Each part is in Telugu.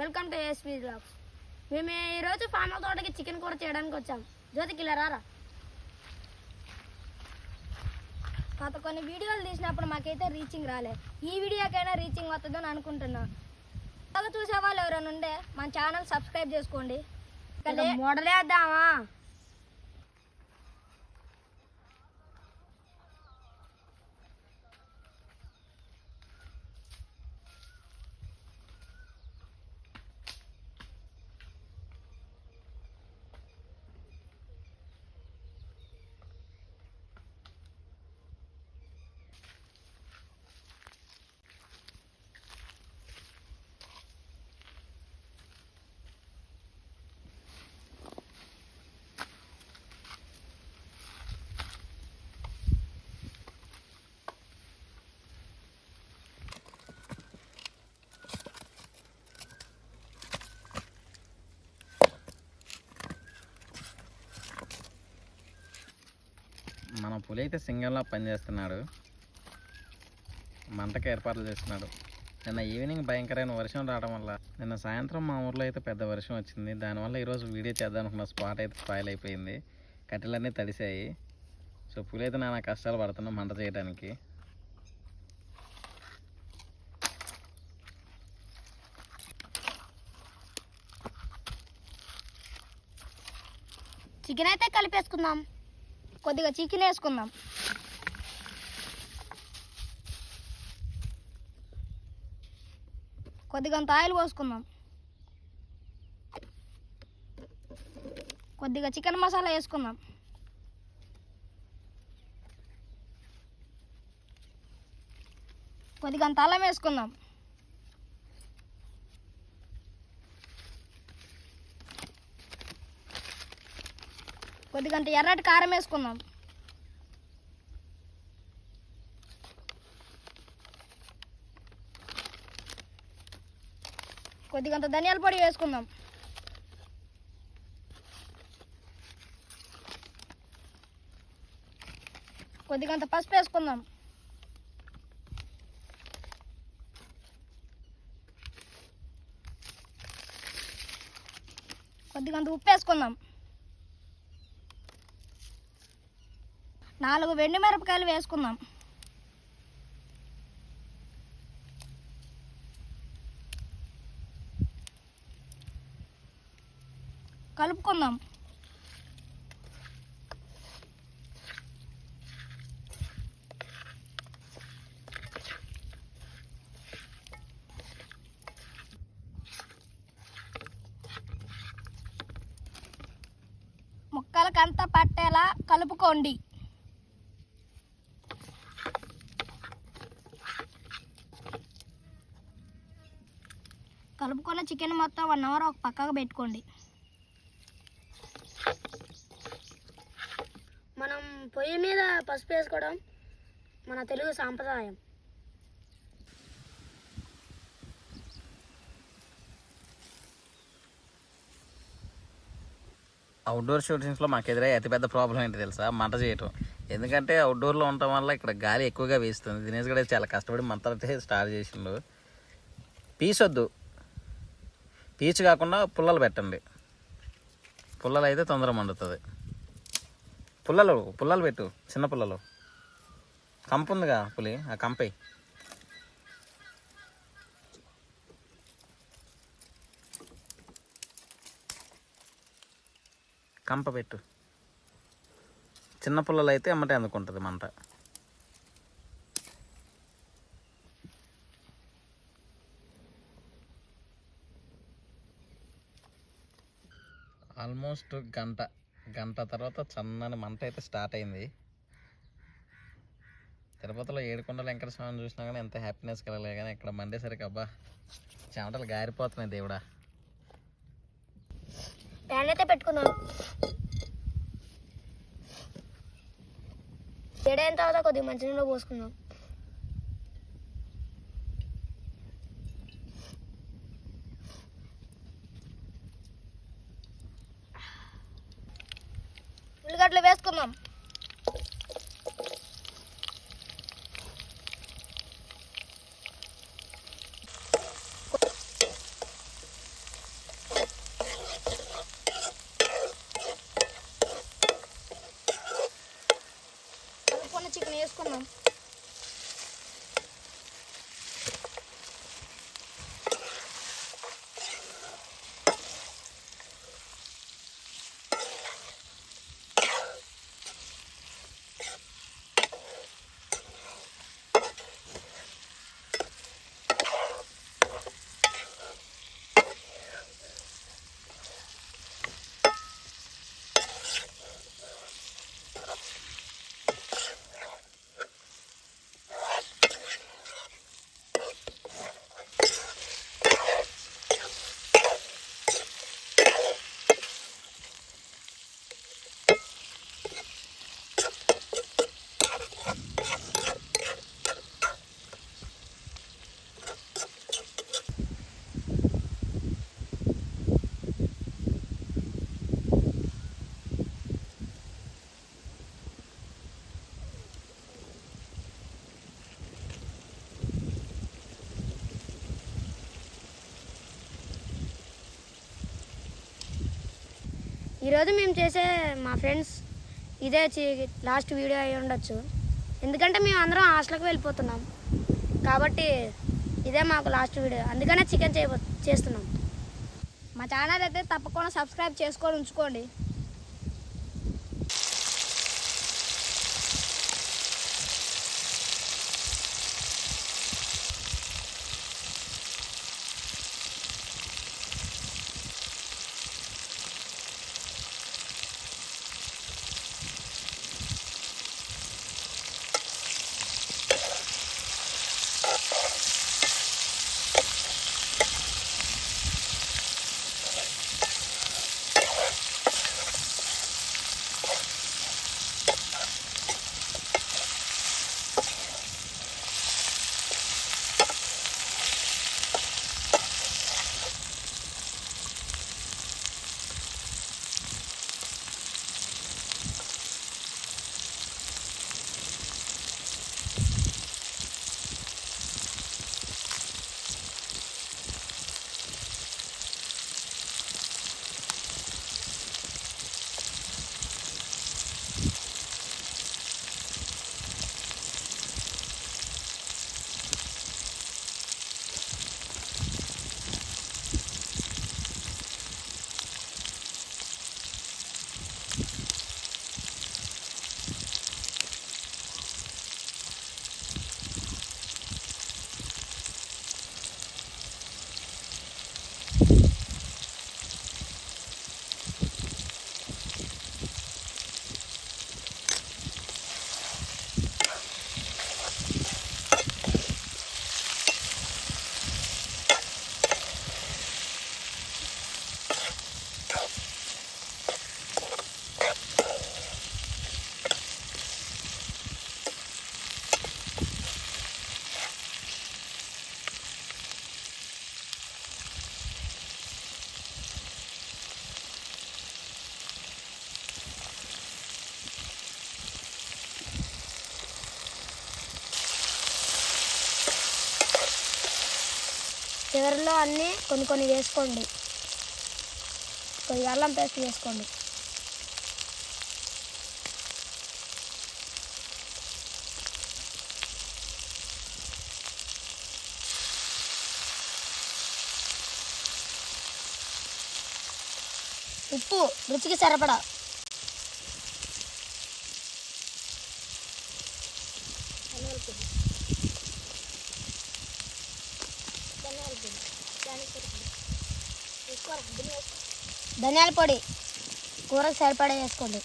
వెల్కమ్ టు ఏఎస్పీ బ్లాగ్స్ మేము ఈరోజు ఫామ్ తోటకి చికెన్ కూర చేయడానికి వచ్చాం. జ్యోతికి ఇలా రారా? గత కొన్ని వీడియోలు తీసినప్పుడు మాకైతే రీచింగ్ రాలే. ఈ వీడియోకైనా రీచింగ్ వస్తుందని అనుకుంటున్నా. కొత్తగా చూసే వాళ్ళు ఎవరైనా ఉండే మన ఛానల్ సబ్స్క్రైబ్ చేసుకోండి. మోడలేద్దామా మన పులి అయితే సింగంలో పనిచేస్తున్నాడు. మంటకి ఏర్పాట్లు చేస్తున్నాడు. నిన్న ఈవినింగ్ భయంకరమైన వర్షం రావడం వల్ల నిన్న సాయంత్రం మా ఊర్లో అయితే పెద్ద వర్షం వచ్చింది. దానివల్ల ఈరోజు వీడియో చేద్దాం అనుకున్న స్పాట్ అయితే స్పాయిల్ అయిపోయింది. కట్టెలన్నీ తడిసాయి సో పులి అయితే నానా కష్టాలు పడుతున్నాం మంట చేయడానికి. చికెన్ అయితే కలిపేసుకుందాం. కొద్దిగా చికెన్ వేసుకుందాం. కొద్దిగా అంత ఆయిల్ పోసుకుందాం. కొద్దిగా చికెన్ మసాలా వేసుకుందాం. కొద్దిగా అంత అల్లం వేసుకుందాం. కొద్దిగంత ఎర్రటి కారం వేసుకుందాం. కొద్దిగంత ధనియాల పొడి వేసుకుందాం. కొద్దిగంత పసుపు వేసుకుందాం. కొద్దిగంత ఉప్పు వేసుకుందాం. నాలుగు వెండి మిరపకాయలు వేసుకుందాం. కలుపుకుందాం. ముక్కలకంతా పట్టేలా కలుపుకోండి. కలుపుకున్న చికెన్ మొత్తం వన్ అవర్ ఒక పక్కకు పెట్టుకోండి. మనం పొయ్యి మీద పసుపు వేసుకోవడం మన తెలుగు సాంప్రదాయం. అవుట్డోర్ షూటింగ్స్లో మాకు ఎదురయ్యే అతిపెద్ద ప్రాబ్లం ఏంటి తెలుసా? మంట చేయటం. ఎందుకంటే అవుట్డోర్లో ఉండటం వల్ల ఇక్కడ గాలి ఎక్కువగా వేస్తుంది. దినేష్ కూడా చాలా కష్టపడి మంట స్టార్ట్ చేసిండు. పీస్ వద్దు పీచు కాకుండా పుల్లలు పెట్టండి. పుల్లలు అయితే తొందర మండుతుంది. పుల్లలు పుల్లలు పెట్టు చిన్న పుల్లలు. కంపు ఉందిగా పులి ఆ కంపై. కంప పెట్టు. చిన్న పుల్లలు అయితే ఎమ్మటే అందుకుంటుంది మంట. ఆల్మోస్ట్ గంట గంట తర్వాత చన్నని మంట అయితే స్టార్ట్ అయింది. తిరుపతిలో ఏడుకొండల వెంకట స్వామిని చూసినా కానీ ఎంత హ్యాపీనెస్ కలగలేదు కానీ ఇక్కడ మండేసరికి అబ్బా చెమటలు గారిపోతున్నాయి దేవుడా. ప్యాన్ అయితే పెట్టుకున్నాను ఏడైన తర్వాత కొద్దిగా మంచినీళ్ళు పోసుకున్నాం ఉల్లిగడ్డలు వేసుకుందాం. ఈరోజు మేము చేసే మా ఫ్రెండ్స్ ఇదే చి- లాస్ట్ వీడియో అయి ఉండొచ్చు. ఎందుకంటే మేము అందరం హాస్టల్కి వెళ్ళిపోతున్నాం. కాబట్టి ఇదే మాకు లాస్ట్ వీడియో. అందుకనే చికెన్ చేయబో చేస్తున్నాం. మా ఛానల్ అయితే తప్పకుండా సబ్స్క్రైబ్ చేసుకొని ఉంచుకోండి. అన్నీ కొన్ని కొన్ని వేసుకోండి. కొద్దిగా అల్లం పేస్ట్ వేసుకోండి. ఉప్పు రుచికి సరిపడా. ధనియాల పొడి. ధనియాల పొడి. కూరకు సరిపడా వేసుకోండి.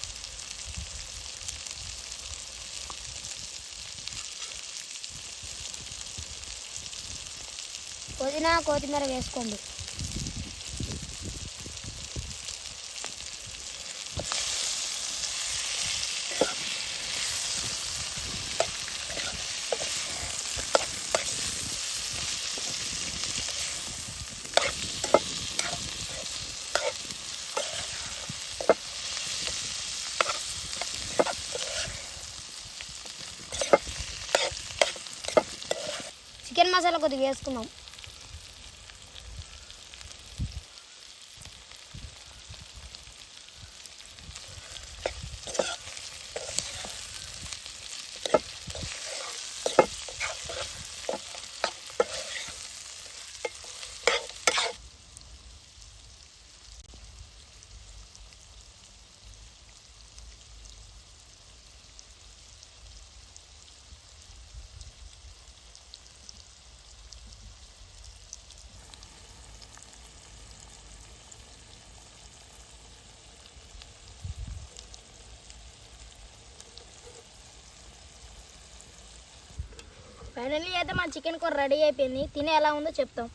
పుదీనా కొత్తిమీర వేసుకోండి చికెన్ మసాలా కొద్దిగా వేసుకున్నాం. ఫైనల్లీ అయితే మా చికెన్ కూర రెడీ అయిపోయింది. తినే ఎలా ఉందో చెప్తాం.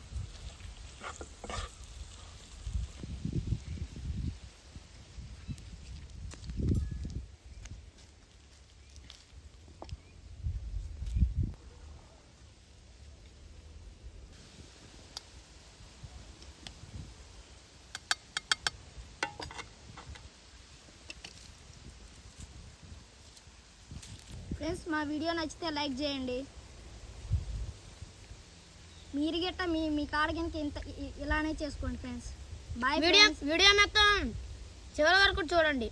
ఫ్రెండ్స్ మా వీడియో నచ్చితే లైక్ చేయండి. మీరు గట్ట మీ మీ కాడ కనుక ఇంత ఇలానే చేసుకోండి ఫ్రెండ్స్ బాయ్ వీడియో వీడియో మొత్తం చివరి వరకు చూడండి.